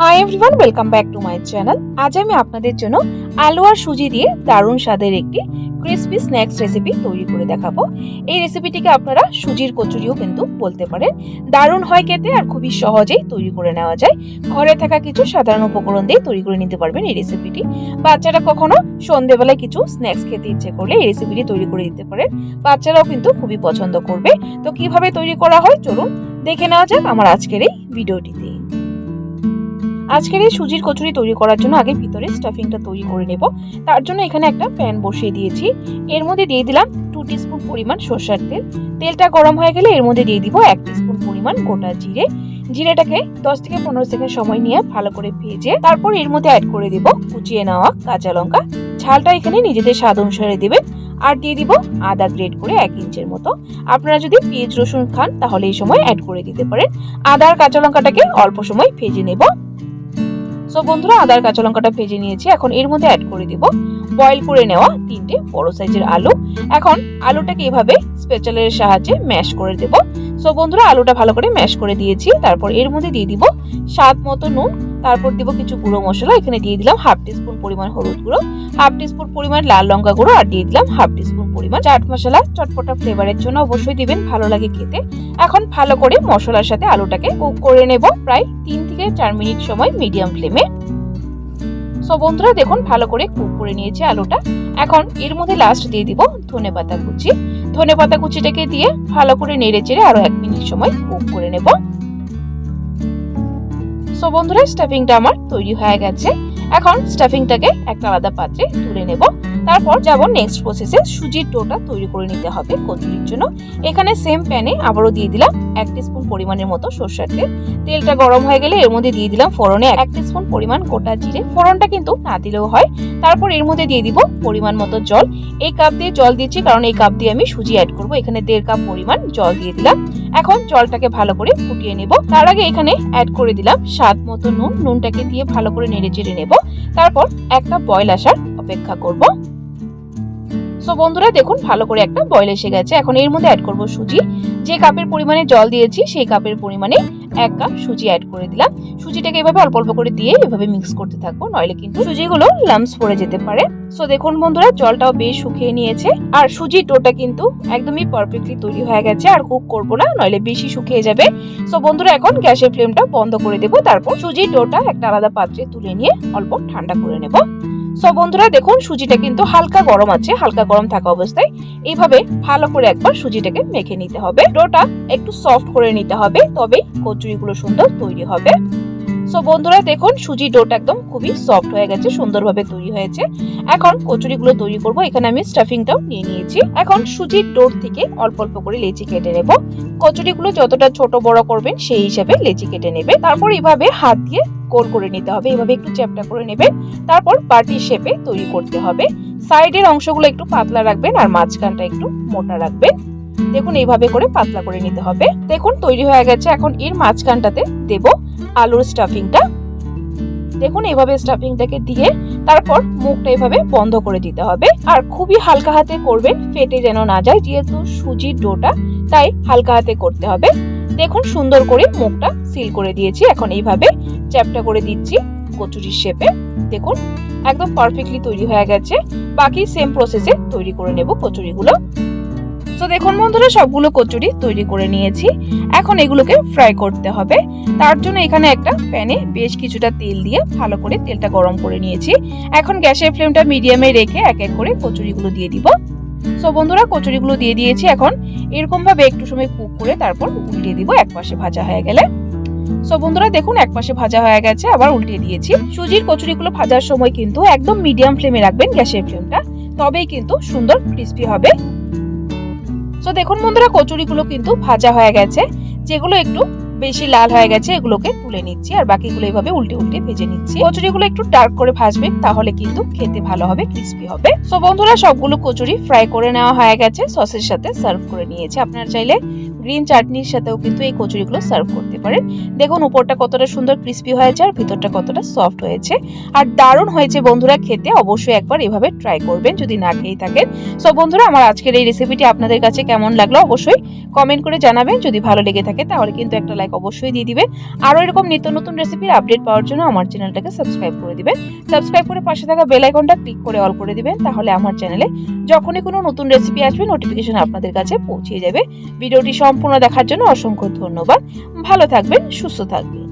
Hi everyone welcome back to my channel আজ আমি আপনাদের জন্য আলু আর সুজি দিয়ে দারুণ স্বাদের একটি ক্রিসপি স্ন্যাক্স রেসিপি তৈরি করে দেখাবো। এই রেসিপিটিকে আপনারা সুজির কচুরিও কিন্তু বলতে পারেন। দারুণ হয় খেতে আর খুবই সহজেই তৈরি করে নেওয়া যায়। ঘরে থাকা কিছু সাধারণ উপকরণ দিয়ে তৈরি করে নিতে পারবেন এই রেসিপিটি বাচ্চারা কখনো সন্ধেবেলায় কিছু স্ন্যাক্স খেতে ইচ্ছে করলে এই রেসিপিটি তৈরি করে দিতে পারেন। বাচ্চারাও কিন্তু খুবই পছন্দ করবে। তো কীভাবে তৈরি করা হয় চলুন দেখে নেওয়া যাক আমার আজকের এই ভিডিওটিতে আজকের এই সুজির কচুরি তৈরি করার জন্য আগে ভিতরে স্টাফিংটা তৈরি করে নেব। তার জন্য এখানে একটা প্যান বসিয়ে দিয়েছি। এর মধ্যে দিয়ে দিলাম টু টিস্পুন পরিমাণ সর্ষার তেল। তেলটা গরম হয়ে গেলে এর মধ্যে দিয়ে দিব এক টিস্পুন পরিমাণ গোটা জিরে। জিরেটাকে দশ থেকে পনেরো সেকেন্ড সময় নিয়ে ভালো করে ভেজে তারপর এর মধ্যে অ্যাড করে দিব কুচিয়ে নেওয়া কাঁচা লঙ্কা। ঝালটা এখানে নিজেদের স্বাদ অনুসারে দেবেন। আর দিয়ে দিব আদা গ্রেড করে এক ইঞ্চের মতো। আপনারা যদি পেঁয়াজ রসুন খান তাহলে এই সময় অ্যাড করে দিতে পারেন। আদা আর কাঁচা লঙ্কাটাকে অল্প সময় ভেজে নেব। সো বন্ধুরা, আদার কাঁচা লঙ্কাটা ভেজে নিয়েছি। এখন এর মধ্যে অ্যাড করে দিব বয়েল করে নেওয়া তিনটে বড় সাইজের আলু। এখন আলুটাকে এভাবে স্পেচালের সাহায্যে ম্যাশ করে দেব। সো বন্ধুরা, আলুটা ভালো করে ম্যাশ করে দিয়েছি। তারপর এর মধ্যে দিয়ে দিব স্বাদ মতো নুন। তারপর দিব কিছু গুঁড়ো মশলা, এখানে দিয়ে দিলাম হাফ টিস্পুন পরিমাণ হলুদ গুঁড়ো, হাফ টিস্পুন পরিমাণ লাল লঙ্কা গুঁড়ো, আর দিয়ে দিলাম হাফ টিস্পুন পরিমাণ চাট মশলা। চটপটা ফ্লেভারের জন্য অবশ্যই দিবেন, ভালো লাগে খেতে। এখন ভালো করে মশলার সাথে আলুটাকে কুক করে নেব, প্রায় তিন থেকে চার মিনিট সময় মিডিয়াম ফ্লেমে সো বন্ধুরা, দেখুন, ভালো করে কুক করে নিয়েছে আলুটা। এখন এর মধ্যে লাস্ট দিয়ে দিব ধনে পাতা কুচি। ধনে পাতা কুচিটাকে দিয়ে ভালো করে নেড়ে চেড়ে আরও এক মিনিট সময় কুক করে নেব। সো বন্ধুরা স্টাফিংটা আমার তৈরি হয়ে গেছে। এখন স্টাফিংটাকে একটা আলাদা পাত্রে তুলে নেব। তারপর যাব নেক্সট প্রসেসে সুজির ডোটা তৈরি করে নিতে হবে কচুরির জন্য। এখানে সেম প্যানে আবারও দিয়ে দিলাম এক স্পুন পরিমাণের মতো সর্ষের তেল। তেলটা গরম হয়ে গেলে এর মধ্যে দিয়ে দিলাম ফোড়নে এক স্পুন পরিমাণ গোটা জিরে। ফোড়নটা কিন্তু না দিলেও হয়। তারপর এর মধ্যে দিয়ে দিব পরিমাণ মতো জল। এই কাপ দিয়ে জল দিচ্ছি কারণ এই কাপ দিয়ে আমি সুজি অ্যাড করব। এখানে দেড় কাপ পরিমাণ জল দিয়ে দিলাম। এখন জলটাকে ভালো করে ফুটিয়ে নেব। তার আগে এখানে অ্যাড করে দিলাম স্বাদ মতো নুন। নুনটাকে দিয়ে ভালো করে নেড়ে চেড়ে নেব। তারপর একটা বয়ল আসার অপেক্ষা করব। সো বন্ধুরা, দেখুন, ভালো করে একটা বয়ল এসে গেছে। এখন এর মধ্যে অ্যাড করব সুজি। যে কাপের পরিমাণে জল দিয়েছি, সেই কাপের পরিমাণে এক কাপ সুজি অ্যাড করে দিলাম। সুজিটাকে এভাবে অল্প অল্প করে দিয়ে এভাবে মিক্স করতে থাকব নইলে কিন্তু সুজিগুলো লামস পড়ে যেতে পারে। সো দেখুন বন্ধুরা, জলটাও বেশ শুকিয়ে নিয়েছে। আর সুজির ডোটা কিন্তু একদমই পারফেক্টলি তৈরি হয়ে গেছে। আর কুক করব না, নইলে বেশি শুকিয়ে যাবে। সো বন্ধুরা, এখন গ্যাসের ফ্লেমটা বন্ধ করে দেবো। তারপর সুজির ডোটা একটা আলাদা পাত্রে তুলে নিয়ে অল্প ঠান্ডা করে নেব। সো বন্ধুরা, দেখুন, সুজিটা কিন্তু হালকা গরম আছে, হালকা গরম থাকা অবস্থায়। এইভাবে ভালো করে একবার সুজিটাকে মেখে নিতে হবে। ডোটা একটু সফট করে নিতে হবে, তবেই কচুরিগুলো সুন্দর তৈরি হবে। সো বন্ধুরা, দেখুন, সুজি ডোটা একদম খুবই সফট হয়ে গেছে, সুন্দরভাবে তৈরি হয়েছে। এখন কচুরিগুলো তৈরি করব, এখানে আমি স্টাফিংটাও নিয়ে নিয়েছি। এখন সুজির ডোর থেকে অল্প অল্প করে লেচি কেটে নেব। কচুরিগুলো যতটা ছোট বড় করবেন, সেই হিসাবে লেচি কেটে নেবে। তারপর এইভাবে হাত দিয়ে গোল করে নিতে হবে। এভাবে একটু চ্যাপটা করে নেবেন তারপর পার্টি শেপে তৈরি করতে হবে। সাইডের অংশগুলো একটু পাতলা রাখবেন আর মাঝখানটা একটু মোটা রাখবেন। দেখুন, এইভাবে করে পাতলা করে নিতে হবে। দেখুন, তৈরি হয়ে গেছে। এখন এর মাঝখানটাতে দেব আলুর স্টাফিংটা। দেখুন, এইভাবে স্টাফিংটাকে দিয়ে তারপর মুখটা এইভাবে বন্ধ করে দিতে হবে। আর খুবই হালকা হাতে করবেন, ফেটে যেন না যায়। যেহেতু সুজির ডোটা, তাই হালকা হাতে করতে হবে। দেখুন, সুন্দর করে মুখটা সিল করে দিয়েছি। এখন এইভাবে চ্যাপটা করে দিচ্ছি কচুরির শেপে দেখুন, একদম পারফেক্টলি তৈরি হয়ে গেছে। বাকি সেম প্রসেসে তৈরি করে নেব কচুরিগুলো। তো দেখুন বন্ধুরা, সবগুলো কচুরি তৈরি করে নিয়েছি। এখন এগুলোকে ফ্রাই করতে হবে। তার জন্য এখানে একটা প্যানে বেশ কিছুটা তেল দিয়ে ভালো করে তেলটা গরম করে নিয়েছি। এখন গ্যাসের ফ্লেমটা মিডিয়ামে রেখে এক এক করে কচুরিগুলো দিয়ে দিব। সো বন্ধুরা, কচুরিগুলো দিয়ে দিয়েছি। এখন এরকমভাবে একটু সময় কুক করে তারপর উল্টিয়ে দিব এক পাশে ভাজা হয়ে গেলে। সো বন্ধুরা, দেখুন, এক পাশে ভাজা হয়ে গেছে। আবার উল্টিয়ে দিয়েছি। সুজির কচুরিগুলো ভাজার সময় কিন্তু একদম মিডিয়াম ফ্লেমে রাখবেন গ্যাসের ফ্লেমটা তবেই কিন্তু সুন্দর ক্রিস্পি হবে। সো দেখুন বন্ধুরা, কচুরিগুলো কিন্তু ভাজা হয়ে গেছে। যেগুলো একটু বেশি লাল হয়ে গেছে, এগুলোকে তুলে নিচ্ছি। আর বাকিগুলো এইভাবে উল্টে উল্টে ভেজে নিচ্ছি। কচুরিগুলো একটু ডার্ক করে ভাজবেন, তাহলে কিন্তু খেতে ভালো হবে ক্রিস্পি হবে। সো বন্ধুরা, সবগুলো কচুরি ফ্রাই করে নেওয়া হয়ে গেছে। সসের সাথে সার্ভ করে নিয়েছি। আপনারা চাইলে গ্রিন চাটনির সাথেও কিন্তু এই কচুরিগুলো সার্ভ করতে পারেন। দেখুন, উপরটা কতটা সুন্দর ক্রিস্পি হয়েছে আর ভিতরটা কতটা সফট হয়েছে। আর দারুণ হয়েছে বন্ধুরা খেতে, অবশ্যই একবার এভাবে ট্রাই করবেন যদি না খেয়ে থাকেন। সো বন্ধুরা, আমার আজকের এই রেসিপিটি আপনাদের কাছে কেমন লাগল অবশ্যই কমেন্ট করে জানাবেন। যদি ভালো লেগে থাকে তাহলে কিন্তু একটা লাইক অবশ্যই দিয়ে দিবেন। আরও এরকম নিত্য নতুন রেসিপির আপডেট পাওয়ার জন্য আমার চ্যানেলটাকে সাবস্ক্রাইব করে দিবেন। সাবস্ক্রাইব করে পাশে থাকা বেল আইকনটা ক্লিক করে অল করে দিবেন। তাহলে আমার চ্যানেলে যখনই কোনো নতুন রেসিপি আসবে নোটিফিকেশন আপনাদের কাছে পৌঁছে যাবে। ভিডিওটি সম্পূর্ণ দেখার জন্য অসংখ্য ধন্যবাদ। ভালো থাকবেন সুস্থ থাকবেন।